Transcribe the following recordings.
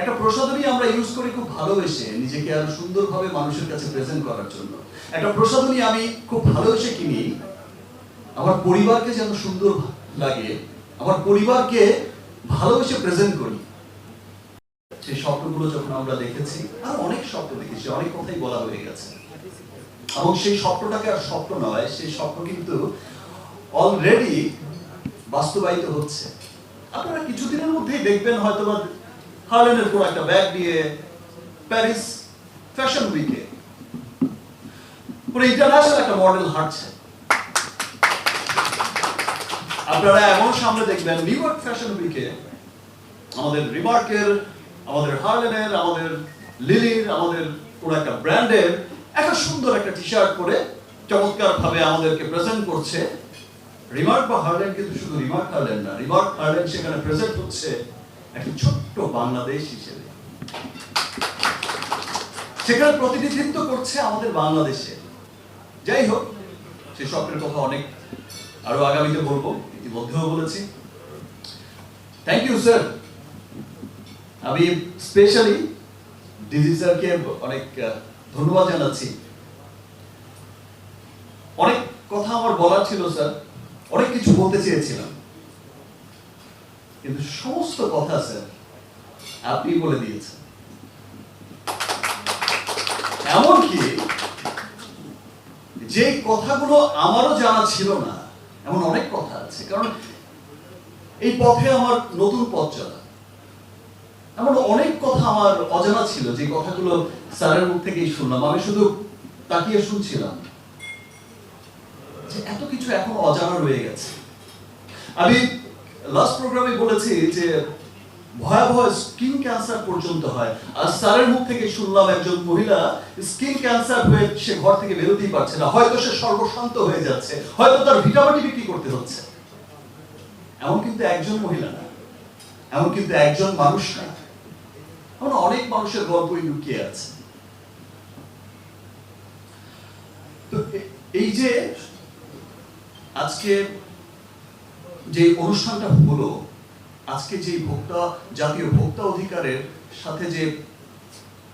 একটা প্রসাধনী আমরা ইউজ করি খুব ভালোবেসে নিজেকে আরও সুন্দরভাবে মানুষের কাছে প্রেজেন্ট করার জন্য। একটা প্রসাধনী আমি খুব ভালোবেসে কিনি, আমার পরিবারকে যেন সুন্দর লাগে, আমার পরিবারকে ভালোবেসে প্রেজেন্ট করি। সেই স্বপ্নগুলো যখন আমরা দেখেছি, আর অনেক স্বপ্ন দেখেছি, অনেক কথাই বলা হয়ে গেছে। এবং সেই স্বপ্নটাকে আর স্বপ্ন নয়, সেই স্বপ্ন কিন্তু অলরেডি বাস্তবায়িত হচ্ছে। আপনারা কিছুদিনের মধ্যেই দেখবেন হয়তো বা হার্লেনের কোনো একটা ব্যাগ নিয়ে প্যারিস ফ্যাশন উইকে পুরো ইন্টারন্যাশনাল একটা মডেল হাঁটছে। আপনারা এমন সামনে দেখবেন নিউ ইয়র্ক ফ্যাশন উইকে আমাদের রিমার্কের আমাদের হার্লেনের আমাদের লিলির আমাদের পুরো একটা ব্র্যান্ডের একটা সুন্দর একটা টি শার্ট পরে চমৎকার ভাবে আমাদেরকে প্রেজেন্ট করছে। রিমার্ক বা হার্লেন কিন্তু শুধু রিমার্ক হার্লেন না রিমার্ক হার্লেন সেখানে প্রেজেন্ট হচ্ছে একটা ছোট্ট বাংলাদেশ হিসেবে। সেখানে প্রতিনিধিত্ব করছে আমাদের বাংলাদেশে। যাই হোক সেই স্বপ্নের কথা অনেক আরও আগামীতে বলব, ইতিমধ্যেও বলেছি। থ্যাংক ইউ স্যার আমি স্পেশালি ডিজি স্যারকে অনেক ধন্যবাদ জানাচ্ছি। অনেক কথা আমার বলার ছিল স্যার অনেক কিছু বলতে চেয়েছিলাম। কিন্তু সমস্ত কথা স্যার আপনি বলে দিয়েছেন। এমনকি যে কথাগুলো আমারও জানা ছিল না, এমন অনেক কথা আছে। কারণ এই পথে আমার নতুন পথ চলা। এমন অনেক কথা আমার অজানা ছিল যে কথাগুলো স্যারের মুখ থেকেই শুনলাম। আমি শুধু তাকিয়ে শুনছিলাম যে এত কিছু এখন অজানা রয়ে গেছে। আমি লাস্ট প্রোগ্রামে বলেছি যে ভয়াবহ স্কিন ক্যান্সার পর্যন্ত হয়। আর স্যারের মুখ থেকে শুনলাম একজন মহিলা স্কিন ক্যান্সার হয়ে সে ঘর থেকে বেরোতেই পারছে না। হয়তো সে সর্বশান্ত হয়ে যাচ্ছে, হয়তো তার ভিটামিন বিক্রি করতে হচ্ছে। এমন কিন্তু একজন মহিলা না, এমন কিন্তু একজন মানুষ না। এমন অনেক মানুষের গল্পই লুকিয়ে আছে। তো এই যে আজকে যে অনুষ্ঠানটা হলো, আজকে যে ভোক্তা, জাতীয় ভোক্তা অধিকারের সাথে যে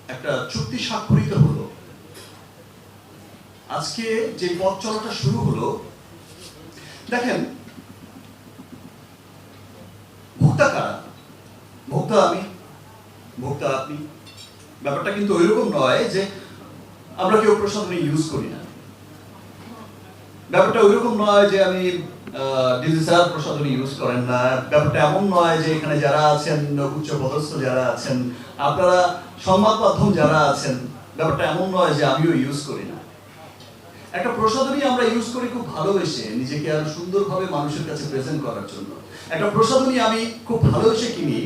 একটা চুক্তি স্বাক্ষরিত হলো, আজকে যে পথ চলাটা শুরু হলো, দেখেন, ভোক্তা কারা? ভোক্তা আমি, ভোক্তা আপনি। ব্যাপারটা কিন্তু ওইরকম নয় যে আমরা কেউ প্রসাধনী ইউজ করি না। ব্যাপারটা ওইরকম নয় যে আমি ইউজ করেন না। ব্যাপারটা এমন নয় যে এখানে যারা আছেন, উচ্চ পদস্থ যারা আছেন, আপনারা সংবাদ মাধ্যম যারা আছেন, ব্যাপারটা এমন নয় যে আমিও ইউজ করি না। একটা প্রসাধনী আমরা ইউজ করি খুব ভালোবেসে নিজেকে আরও সুন্দরভাবে মানুষের কাছে প্রেজেন্ট করার জন্য। একটা প্রসাধনী আমি খুব ভালোবেসে কিনি,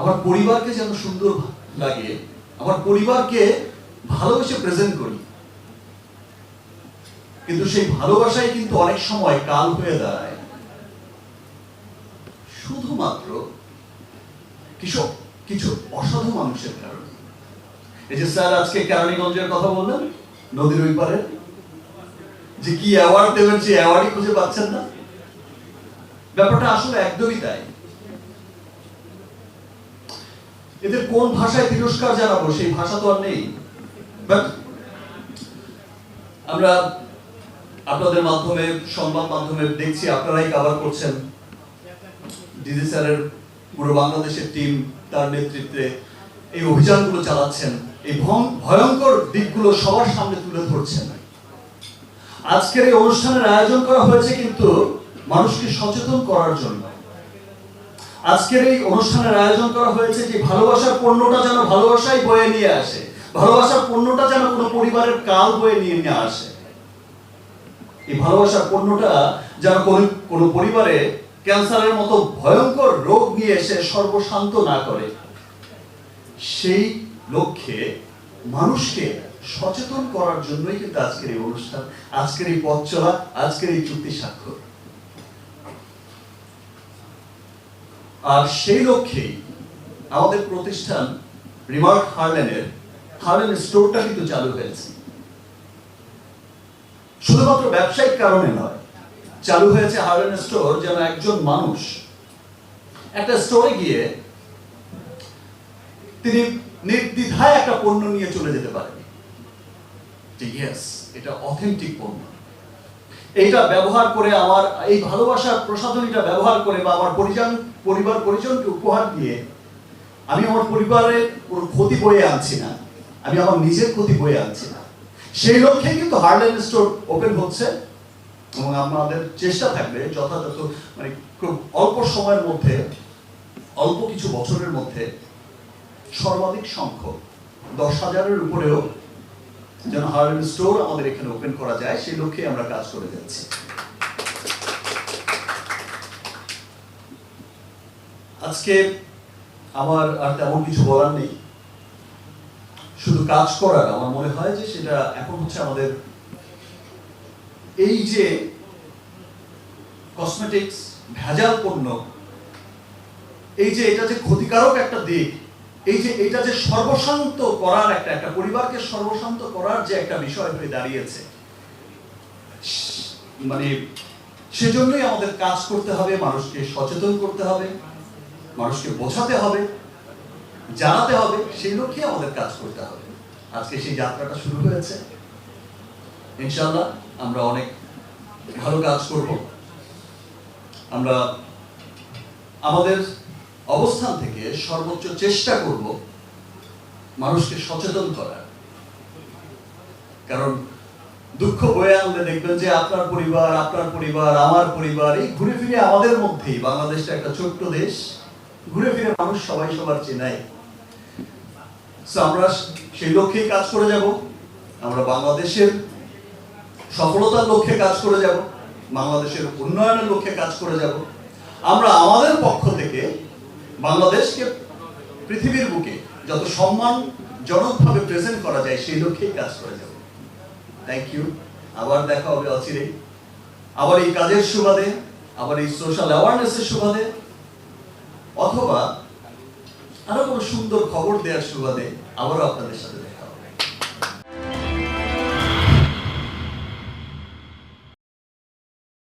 আমার পরিবারকে যেন সুন্দর লাগে, আমার পরিবারকে ভালোবেসে প্রেজেন্ট করি। কিন্তু সেই ভালোবাসাই কিন্তু অনেক সময় কাল হয়ে দাঁড়ায়। শুধুমাত্র কিছু কিছু অসাধু মানুষের কারণে। এই যে স্যার আজকে কেরানীগঞ্জের কথা বললেন, নদীর ওই পারে, যে কি অ্যাওয়ার্ড দেবেন সেই অ্যাওয়ার্ডই খুঁজে পাচ্ছেন না। ব্যাপারটা আসলে একদমই তাই। এদের কোন ভাষায় তিরস্কার জানাব সেই ভাষা তো আর নেই। আমরা আপনাদের মাধ্যমে, সংবাদ মাধ্যমে দেখছি, আপনারাই কভার করছেন। ডিজি স্যারের পুরো বাংলাদেশের টিম তার নেতৃত্বে এই অভিযানগুলো চালাচ্ছেন। এই ভয়ঙ্কর দিকগুলো সবার সামনে তুলে ধরছেন। আজকের এই অনুষ্ঠানের আয়োজন করা হয়েছে কিন্তু মানুষকে সচেতন করার জন্য। আজকের এই অনুষ্ঠানের আয়োজন করা হয়েছে যে ভালোবাসার পণ্যটা যেন ভালোবাসাই বয়ে নিয়ে আসে। ভালোবাসার পণ্যটা যেন কোনো পরিবারের কাল বয়ে নিয়ে নিয়ে আসে। এই ভালোবাসার পণ্যটা যেন কোনো পরিবারে ক্যান্সারের মতো ভয়ঙ্কর রোগ নিয়ে এসে সর্বশান্ত না করে। সেই লক্ষ্যে মানুষকে সচেতন করার জন্যই কিন্তু আজকের এই অনুষ্ঠান, আজকের এই পথ চলা, আজকের এই চুক্তি স্বাক্ষর। আর সেই লক্ষ্যেই আমাদের প্রতিষ্ঠান রিমার্ক হার্লেনের হার্লেন স্টোরটা কিন্তু চালু হয়েছে। শুধুমাত্র ব্যবসায়িক কারণে নয়, চালু হয়েছে হার্লেন স্টোর যেন একজন মানুষ। একটা স্টোরে গিয়ে তিনি নির্দ্বিধায় একটা পণ্য নিয়ে চলে যেতে পারেন। ইয়েস এটা অথেন্টিক পণ্য। এইটা ব্যবহার করে আমার, এই ভালোবাসার প্রসাধনীটা ব্যবহার করে বা আমার পরিজন, পরিবার, পরিজনকে উপহার দিয়ে আমি আমার পরিবারের কোনো ক্ষতি বয়ে আনছি না। আমি আমার নিজের ক্ষতি বয়ে আনছি না। সেই লক্ষ্যে কিন্তু হার্ডলাইন স্টোর ওপেন হচ্ছে এবং আমাদের চেষ্টা থাকবে যথাযথ মানে খুব অল্প সময়ের মধ্যে, অল্প কিছু বছরের মধ্যে সর্বাধিক সংখ্যক, দশ হাজারের উপরেও যেন হার্ডওয়্যার স্টোর আমাদের এখানে ওপেন করা যায়, সেই লক্ষ্যে আমরা কাজ করে যাচ্ছি। আজকে আমার আর তেমন কিছু বলার নেই। শুধু কাজ করার আমার মনে হয় যে সেটা এখন হচ্ছে আমাদের এই যে কসমেটিক্স ভেজাল পণ্য, এই যে এটা যে ক্ষতিকারক একটা দিক, এই যে এটা যে সর্বশান্ত করার একটা একটা পরিবারকে সর্বশান্ত করার যে একটা বিষয় হয়ে দাঁড়িয়েছে মানে সেজন্যই আমাদের কাজ করতে হবে, মানুষকে সচেতন করতে হবে, মানুষকে বোঝাতে হবে। জানাতে হবে, সেই লক্ষ্যে আমাদের কাজ করতে হবে। আজকে সেই যাত্রাটা শুরু হয়েছে। ইনশাল্লাহ আমরা অনেক ভালো কাজ করব। আমরা আমাদের অবস্থান থেকে সর্বোচ্চ চেষ্টা করব মানুষকে সচেতন করার। কারণ দুঃখ বয়ে আনলে দেখবেন যে আপনার পরিবার আপনার পরিবার, আমার পরিবার, এই ঘুরে ফিরে আমাদের মধ্যেই বাংলাদেশটা একটা ছোট্ট দেশ। ঘুরে ফিরে মানুষ সবাই সবার চেনায় আমরা সেই লক্ষ্যেই কাজ করে যাব। আমরা বাংলাদেশের সফলতার লক্ষ্যে কাজ করে যাব। বাংলাদেশের উন্নয়নের লক্ষ্যে কাজ করে যাব। আমরা আমাদের পক্ষ থেকে বাংলাদেশকে পৃথিবীর বুকে যত সম্মানজনকভাবে প্রেজেন্ট করা যায়, সেই লক্ষ্যেই কাজ করে যাব। থ্যাংক ইউ আবার দেখা হবে অচিরেই আবার এই কাজের সুবাদে, আবার এই সোশ্যাল অ্যাওয়ারনেসের সুবাদে, অথবা আরও কোনো সুন্দর খবর দেওয়ার সুবাদে আবারও আপনাদের সাথে